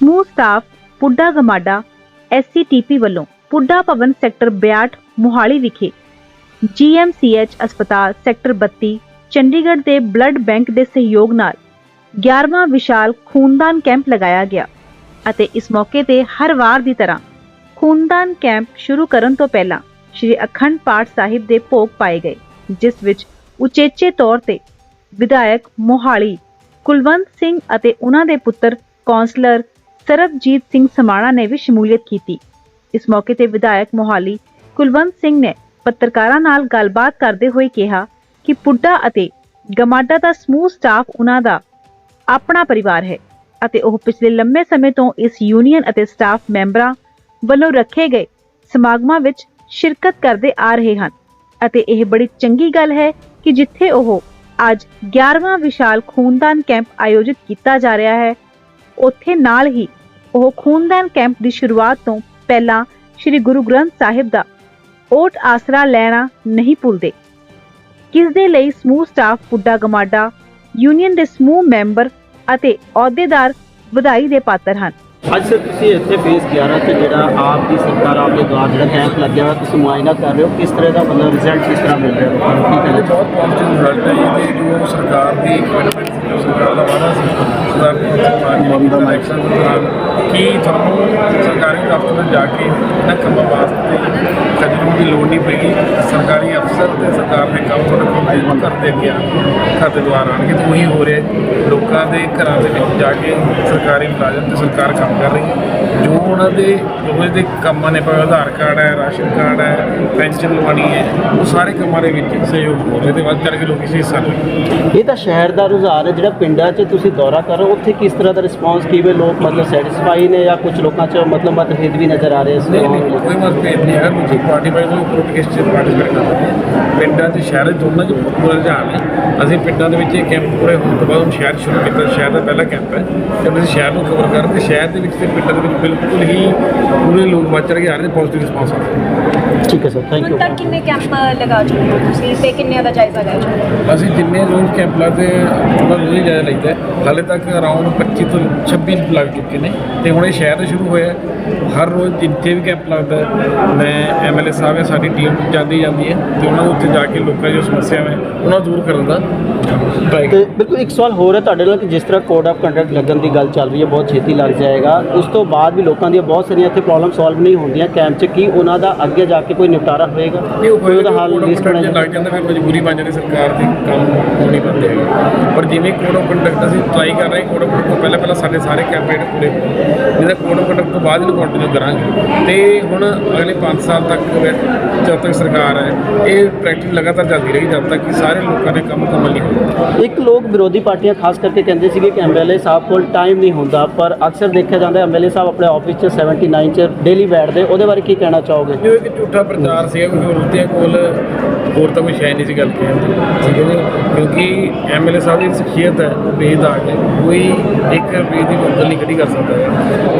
ਸਮੂਹ ਸਟਾਫ ਪੁੱਡਾ ਗਮਾਡਾ ਐਸਸੀਟੀਪੀ ਵੱਲੋਂ ਪੁੱਡਾ ਭਵਨ ਸੈਕਟਰ 62 ਮੋਹਾਲੀ ਵਿਖੇ ਜੀਐਮਸੀਐਚ ਹਸਪਤਾਲ ਸੈਕਟਰ 32 ਚੰਡੀਗੜ੍ਹ ਦੇ ਬਲੱਡ ਬੈਂਕ ਦੇ ਸਹਿਯੋਗ ਨਾਲ 11ਵਾਂ ਵਿਸ਼ਾਲ ਖੂਨਦਾਨ ਕੈਂਪ ਲਗਾਇਆ ਗਿਆ ਅਤੇ ਇਸ ਮੌਕੇ ਤੇ ਹਰ ਵਾਰ ਦੀ ਤਰ੍ਹਾਂ ਖੂਨਦਾਨ ਕੈਂਪ ਸ਼ੁਰੂ ਕਰਨ ਤੋਂ ਪਹਿਲਾਂ ਸ੍ਰੀ ਅਖੰਡ ਪਾਠ ਸਾਹਿਬ ਦੇ ਭੋਗ ਪਾਏ ਗਏ, ਜਿਸ ਵਿੱਚ ਉਚੇਚੇ ਤੌਰ ਤੇ ਵਿਧਾਇਕ ਮੋਹਾਲੀ, ਕੁਲਵੰਤ ਸਿੰਘ ਅਤੇ ਉਹਨਾਂ ਦੇ ਪੁੱਤਰ ਕੌਂਸਲਰ ਸਰਬਜੀਤ ਸਿੰਘ ਸਮਾਣਾ ਨੇ ਵੀ ਸ਼ਮੂਲੀਅਤ ਕੀਤੀ। ਇਸ ਮੌਕੇ ਤੇ ਵਿਧਾਇਕ ਮੋਹਾਲੀ ਕੁਲਵੰਤ ਸਿੰਘ ਨੇ ਪੱਤਰਕਾਰਾਂ ਨਾਲ ਗੱਲਬਾਤ ਕਰਦੇ ਹੋਏ ਕਿਹਾ ਕਿ ਪੁੱਡਾ ਅਤੇ ਗਮਾਡਾ ਦਾ ਸਮੂਹ ਸਟਾਫ ਉਹਨਾਂ ਦਾ ਆਪਣਾ ਪਰਿਵਾਰ ਹੈ ਅਤੇ ਉਹ ਪਿਛਲੇ ਲੰਮੇ ਸਮੇਂ ਤੋਂ ਇਸ ਯੂਨੀਅਨ ਅਤੇ ਸਟਾਫ ਮੈਂਬਰਾਂ ਵੱਲੋਂ ਰੱਖੇ ਗਏ ਸਮਾਗਮਾਂ ਵਿੱਚ ਸ਼ਿਰਕਤ ਕਰਦੇ ਆ ਰਹੇ ਹਨ ਅਤੇ ਇਹ ਬੜੀ ਚੰਗੀ ਗੱਲ ਹੈ ਕਿ ਜਿੱਥੇ ਉਹ ਅੱਜ 11ਵਾਂ ਵਿਸ਼ਾਲ ਖੂਨਦਾਨ ਕੈਂਪ ਆਯੋਜਿਤ ਕੀਤਾ ਜਾ ਰਿਹਾ ਹੈ, ਉੱਥੇ ਨਾਲ ਹੀ ਉਹ ਖੂਨਦਾਨ ਕੈਂਪ ਦੀ ਸ਼ੁਰੂਆਤ ਤੋਂ ਪਹਿਲਾਂ ਸ੍ਰੀ ਗੁਰੂ ਗ੍ਰੰਥ ਸਾਹਿਬ ਦਾ ਓਟ ਆਸਰਾ ਲੈਣਾ ਨਹੀਂ ਭੁੱਲਦੇ। ਕਿਸ ਦੇ ਲਈ ਸਮੂਹ ਸਟਾਫ ਪੁੱਡਾ ਗਮਾਡਾ ਯੂਨੀਅਨ ਦੇ ਸਮੂਹ ਮੈਂਬਰ ਅਤੇ ਅਹੁਦੇਦਾਰ ਵਧਾਈ ਦੇ ਪਾਤਰ ਹਨ। ਅੱਜ ਸਰ ਤੁਸੀਂ ਇੱਥੇ ਫੇਸ 11 ਤੇ ਜਿਹੜਾ ਆਪ ਦੀ ਸਰਕਾਰ ਆਪ ਦੇ ਦੁਆਰ ਜਿਹੜਾ ਕੈਂਪ ਲੱਗਿਆ ਹੋਇਆ ਤੁਸੀਂ ਮੁਆਇਨਾ ਕਰ ਰਹੇ ਹੋ। ਕਿਸ ਤਰ੍ਹਾਂ ਦਾ ਮਤਲਬ ਰਿਜ਼ਲਟ ਕਿਸ ਤਰ੍ਹਾਂ ਮਿਲ ਰਿਹਾ ਚਾਹੋਗੇ ਬਹੁਤ ਪੋਜ਼ਿਟਿਵ ਰਿਜ਼ਲਟ ਹੈ ਜੀ। ਤੇ ਜੋ ਸਰਕਾਰ ਦੀ ਸਰਕਾਰ ਦਾ ਵਾਅਦਾ ਸੀ ਦੀ ਦਾ ਇਲੈਕਸ਼ਨ ਦੌਰਾਨ ਕਿ ਤੁਹਾਨੂੰ ਸਰਕਾਰੀ ਦਫ਼ਤਰ ਜਾ ਕੇ ਇਹਨਾਂ ਕੰਮਾਂ ਵਾਸਤੇ ਖਜਰੂ ਦੀ ਲੋੜ ਨਹੀਂ ਪਏਗੀ ਸਰਕਾਰੀ ਅਫਸਰ ਤੇ ਸਰਕਾਰ ਦੇ ਕੰਮ ਤੁਹਾਡੇ ਕੋਲ ਭੇਜ ਕਰਦੇ ਅੱਗੇ ਘਰ ਦੇ ਦੁਆਰ ਆਣਗੇ ਤੇ ਉਹੀ ਹੋ ਰਿਹਾ ਲੋਕਾਂ ਦੇ ਘਰਾਂ ਦੇ ਵਿੱਚ ਜਾ ਕੇ ਸਰਕਾਰੀ ਮੁਲਾਜ਼ਮ ਤੇ ਸਰਕਾਰ ਕੰਮ ਕਰ ਰਹੀ ਹੈ। ਜੋ ਉਹਨਾਂ ਦੇ ਰੋਜ਼ ਦੇ ਕੰਮਾਂ ਨੇ ਭਾਵੇਂ ਆਧਾਰ ਕਾਰਡ ਹੈ ਰਾਸ਼ਨ ਕਾਰਡ ਹੈ ਪੈਨਸ਼ਨ ਲਵਾਉਣੀ ਹੈ ਉਹ ਸਾਰੇ ਕੰਮਾਂ ਦੇ ਵਿੱਚ ਸਹਿਯੋਗ ਹੋ ਰਿਹਾ ਤੇ ਵੱਧ ਚੜ੍ਹ ਕੇ ਲੋਕ ਇਸ ਹਿੱਸਾ ਲੈਣ ਇਹ ਤਾਂ ਸ਼ਹਿਰ ਦਾ ਰੁਝਾਨ ਹੈ ਜਿਹੜਾ ਪਿੰਡਾਂ 'ਚ ਤੁਸੀਂ ਦੌਰਾ ਕਰ ਰਹੇ ਹੋ ਉੱਥੇ ਕਿਸ ਤਰ੍ਹਾਂ ਦਾ ਰਿਸਪਾਂਸ ਕਿਵੇਂ ਲੋਕ ਮਤਲਬ ਸੈਟੀਸਫਾਈ ਨੇ ਜਾਂ ਕੁਝ ਲੋਕਾਂ 'ਚ ਮਤਲਬ ਮਤਭੇਦ ਵੀ ਨਜ਼ਰ ਆ ਰਹੇ ਇਸ ਨਹੀਂ ਨਹੀਂ ਲੈ? ਕੋਈ ਮਤਭੇਦ ਨਹੀਂ ਹੈਗਾ ਦੂਜੀ ਪਾਰਟੀ ਬਾਈ ਕੋਈ ਚੀਜ਼ ਪਾਰਟਿਸਿਪੇਟ ਕਰ ਹਾਂ। ਪਿੰਡਾਂ ਤੇ ਸ਼ਹਿਰਾਂ 'ਚ ਦੋਨਾਂ 'ਚ ਪੂਰਾ ਰੁਝਾਨ ਹੈ ਅਸੀਂ ਪਿੰਡਾਂ ਦੇ ਵਿੱਚ ਇਹ ਕੈਂਪ ਪੂਰੇ ਹੋਣ ਤੋਂ ਬਾਅਦ ਹੁਣ ਸ਼ਹਿਰ 'ਚ ਸ਼ੁਰੂ ਕੀਤਾ। ਸ਼ਹਿਰ ਦਾ ਪਹਿਲਾ ਕੈਂਪ ਹੈ। ਤੇ ਅਸੀਂ ਸ਼ਹਿਰ ਨੂੰ ਕਵਰ ਕਰ ਤੇ ਸ਼ਹਿਰ ਦੇ ਵਿੱਚ ਤੇ ਪਿੰਡਾਂ ਦੇ ਵਿੱਚ ਬਿਲਕੁਲ ਹੀ ਪੂਰੇ ਲੋਕ ਵੱਧ ਕੇ ਆ ਰਹੇ ਨੇ ਪੋਜ਼ਿਟਿਵ ਰਿਸਪਾਂਸ ਆ ਰਿਹਾ ਠੀਕ ਹੈ ਸਰ ਥੈਂਕ ਹੁਣ ਯੂ ਤੱਕ ਕਿੰਨੇ ਕੈਂਪ ਲਗਾ ਚੁੱਕੇ ਹੋ ਤੁਸੀਂ ਤੇ ਕਿੰਨੇ ਦਾ ਜਾਇਜ਼ਾ ਲੈ ਚੁੱਕੇ ਹੋ? ਅਸੀਂ ਜਿੰਨੇ ਰੋਜ਼ ਕੈਂਪ ਲੱਗਦੇ ਉਹਨਾਂ ਰੋਜ਼ ਹੀ ਜ਼ਿਆਦਾ ਲਈਦਾ ਹੈ। ਹਾਲੇ ਤੱਕ ਅਰਾਊਂਡ 25 ਤੋਂ 26 ਲੱਗ ਚੁੱਕੇ ਨੇ ਤੇ ਹੁਣ ਇਹ ਸ਼ਹਿਰ ਤੋਂ ਸ਼ੁਰੂ ਹੋਇਆ ਹੈ। ਹਰ ਰੋਜ਼ ਜਿੱਥੇ ਵੀ ਕੈਂਪ ਲੱਗਦਾ ਹੈ, ਮੈਂ ਐਮਐਲਏ ਸਾਹਿਬ ਹੈ ਸਾਡੀ ਟੀਮ ਜਾਂਦੀ ਜਾਂਦੀ ਹੈ ਤੇ ਉਹਨਾਂ ਨੂੰ ਉੱਥੇ ਜਾ ਕੇ ਲੋਕਾਂ ਦੀ ਜੋ ਸਮੱਸਿਆਵਾਂ ਹੈ ਉਹਨਾਂ ਨੂੰ ਦੂਰ ਕਰਨ ਦਾ ਤੇ ਬਿਲਕੁਲ ਇੱਕ ਸਵਾਲ ਹੋਰ ਹੈ ਤੁਹਾਡੇ ਨਾਲ ਕਿ ਜਿਸ ਤਰ੍ਹਾਂ ਕੋਡ ਆਫ ਕੰਡਕਟ ਲੱਗਣ ਦੀ ਗੱਲ ਚੱਲ ਰਹੀ ਹੈ ਬਹੁਤ ਛੇਤੀ ਲੱਗ ਜਾਏਗਾ। ਉਸ ਤੋਂ ਬਾਅਦ ਵੀ ਲੋਕਾਂ ਦੀਆਂ ਬਹੁਤ ਸਾਰੀਆਂ ਇੱਥੇ ਪ੍ਰੋਬਲਮ ਸੋਲਵ ਨਹੀਂ ਹੁੰਦੀਆਂ। ਕੈਂਪ 'ਚ ਕੀ ਉਹਨਾਂ ਦਾ ਅੱਗੇ ਜਾ ਕੇ ਕੋਈ ਨਿਪਟਾਰਾ ਹੋਏਗਾ? ਕੋਈ ਉਹਦਾ ਹੱਲ ਲਿਸਟ ਬਣਾਈ ਲੱਗ ਜਾਂਦਾ ਫਿਰ ਮਜਬੂਰੀ ਬਣ ਜਾਂਦੀ ਸਰਕਾਰ ਦੇ ਕੰਮ ਹੋ ਨਹੀਂ ਪਾਉਂਦੇ ਹੈਗੇ। ਪਰ ਜਿਵੇਂ ਕੋਡ ਆਫ ਕੰਡਕਟ ਅਸੀਂ ਟਰਾਈ ਕਰ ਰਹੇ ਕੋਡ ਆਫ ਕੰਡਕਟ ਤੋਂ ਪਹਿਲਾਂ ਪਹਿਲਾਂ ਸਾਡੇ ਸਾਰੇ ਕੈਂਪ ਜਿਹੜੇ ਪੂਰੇ ਜਿਹਦਾ ਕੋਡ ਆਫ ਕੰਡਕਟ ਤੋਂ ਬਾਅਦ ਕੰਟੀਨਿਊ ਕਰਾਂਗੇ। ਤੇ ਹੁਣ ਅਗਲੇ 5 ਸਾਲ ਤੱਕ ਜਦ ਤੱਕ ਸਰਕਾਰ ਹੈ ਇਹ ਪ੍ਰੈਕਟਿਸ ਲਗਾਤਾਰ ਚੱਲਦੀ ਰਹੀ ਜਦ ਤੱਕ ਕਿ ਸਾਰੇ ਲੋਕਾਂ ਦੇ ਕੰਮ ਮੁਕੰਮਲ ਨਹੀਂ ਹੋਣਗੇ ਇੱਕ ਲੋਕ ਵਿਰੋਧੀ ਪਾਰਟੀਆਂ ਖਾਸ ਕਰਕੇ ਕਹਿੰਦੇ ਸੀਗੇ ਕਿ ਐਮਐਲਏ ਸਾਹਿਬ ਕੋਲ ਟਾਈਮ ਨਹੀਂ ਹੁੰਦਾ ਪਰ ਅਕਸਰ ਦੇਖਿਆ ਜਾਂਦਾ ਐਮਐਲਏ ਸਾਹਿਬ ਆਪਣੇ ਆਫਿਸ 'ਚ 79 'ਚ ਡੇਲੀ ਬੈਠਦੇ ਉਹਦੇ ਬਾਰੇ ਕੀ ਕਹਿਣਾ ਚਾਹੋਗੇ? ਜੋ ਇੱਕ ਝੂਠਾ ਪ੍ਰਚਾਰ ਸੀਗਾ ਕਿ ਵਿਰੋਧੀਆਂ ਕੋਲ ਹੋਰ ਤਾਂ ਕੋਈ ਸ਼ੈ ਨਹੀਂ ਸੀ ਗੱਲ ਕਹਿਣ ਦੀ। ਠੀਕ ਹੈ ਜੀ? ਕਿਉਂਕਿ ਐਮਐਲਏ ਸਾਹਿਬ ਦੀ ਸ਼ਖਸੀਅਤ ਹੈ, ਉਹ ਬੇਦਾਗ ਹੈ ਕੋਈ ਇੱਕ ਰੁਪਏ ਦੀ ਮੁੱਲ ਨਹੀਂ ਕੱਢੀ ਕਰ ਸਕਦਾ ਹੈ।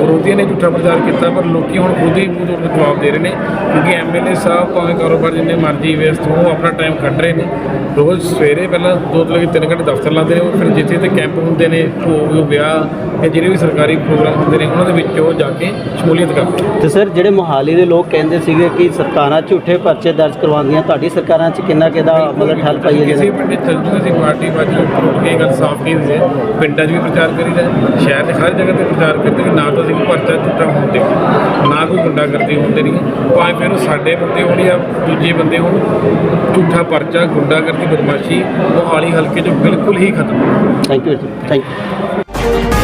ਵਿਰੋਧੀਆਂ ਨੇ ਝੂਠਾ ਪ੍ਰਚਾਰ ਕੀਤਾ, ਪਰ ਲੋਕੀ ਹੁਣ ਖੁਦ ਹੀ ਮੂੰਹ ਤੋੜ ਕੇ ਜਵਾਬ ਦੇ ਰਹੇ ਨੇ ਕਿਉਂਕਿ ਐਮਐਲਏ ਸਾਹਿਬ ਭਾਵੇਂ ਕਾਰੋਬਾਰ ਜਿੰਨੇ ਮਰਜ਼ੀ ਵੇਸਟ ਹੋ ਉਹ ਆਪਣਾ ਟਾਈਮ ਕੱਢ ਰਹੇ ਨੇ। ਰੋਜ਼ ਸਵੇਰੇ ਪਹਿਲਾਂ ਦੋ ਤੋਂ ਲੈ ਕੇ ਤਿੰਨ ਘੰਟੇ ਦਫ਼ਤਰ ਲਾਉਂਦੇ ਨੇ, ਉਹ ਫਿਰ ਜਿੱਥੇ ਤੇ ਕੈਂਪ ਹੁੰਦੇ ਨੇ, ਭੋਗ, ਵਿਆਹ ਜਾਂ ਜਿਹੜੇ ਵੀ ਸਰਕਾਰੀ ਪ੍ਰੋਗਰਾਮ ਹੁੰਦੇ ਨੇ, ਉਹਨਾਂ ਦੇ ਵਿੱਚ ਉਹ ਜਾ ਕੇ ਸ਼ਮੂਲੀਅਤ ਕਰਦੇ ਨੇ। ਤੇ ਸਰ, ਜਿਹੜੇ ਮੋਹਾਲੀ ਦੇ ਲੋਕ ਕਹਿੰਦੇ ਸੀਗੇ ਕਿ ਸਰਕਾਰਾਂ ਝੂਠੇ ਪਰਚੇ ਦਰਜ ਕਰਵਾਉਂਦੀਆਂ, ਤੁਹਾਡੀ ਸਰਕਾਰ 'ਚ ਕਿੰਨਾ ਕਿਦਾ ਮਤਲਬ ਠੱਲ ਪਈ ਹੈ ਕਿਸੇ ਪਿੰਡ ਚੱਲ ਜੂ ਅਸੀਂ ਪਾਰਟੀ ਬਾਜੀ ਉੱਠ ਕੇ ਗੱਲ ਸਾਫ਼ ਕੀ ਦਿੰਦੇ ਪਿੰਡਾਂ 'ਚ ਵੀ ਪ੍ਰਚਾਰ ਕਰੀਦਾ ਸ਼ਹਿਰ ਦੇ ਹਰ ਜਗ੍ਹਾ ਤੇ ਪ੍ਰਚਾਰ ਕਰਦੇ ਕਿ ਨਾ ਤਾਂ ਅਸੀਂ ਪਰਚਾ ਝੂਠਾ ਹੁੰਦੇ ਨਾ ਕੋਈ ਗੁੰਡਾ ਕਰਦੇ ਹੁੰਦੇ ਨਹੀਂ ਭਾਵੇਂ ਫਿਰ ਸਾਡੇ ਬੰਦੇ ਹੋਣ ਜਾਂ ਦੂਜੇ ਬੰਦੇ ਹੋਣ ਝੂਠਾ ਪਰਚਾ ਗੁੰਡਾ ਕਰਦੀ ਬਦਮਾਸ਼ੀ ਮੋਹਾਲੀ ਹਲਕੇ 'ਚ ਬਿਲਕੁਲ ਹੀ ਖਤਮ। Thank you thank you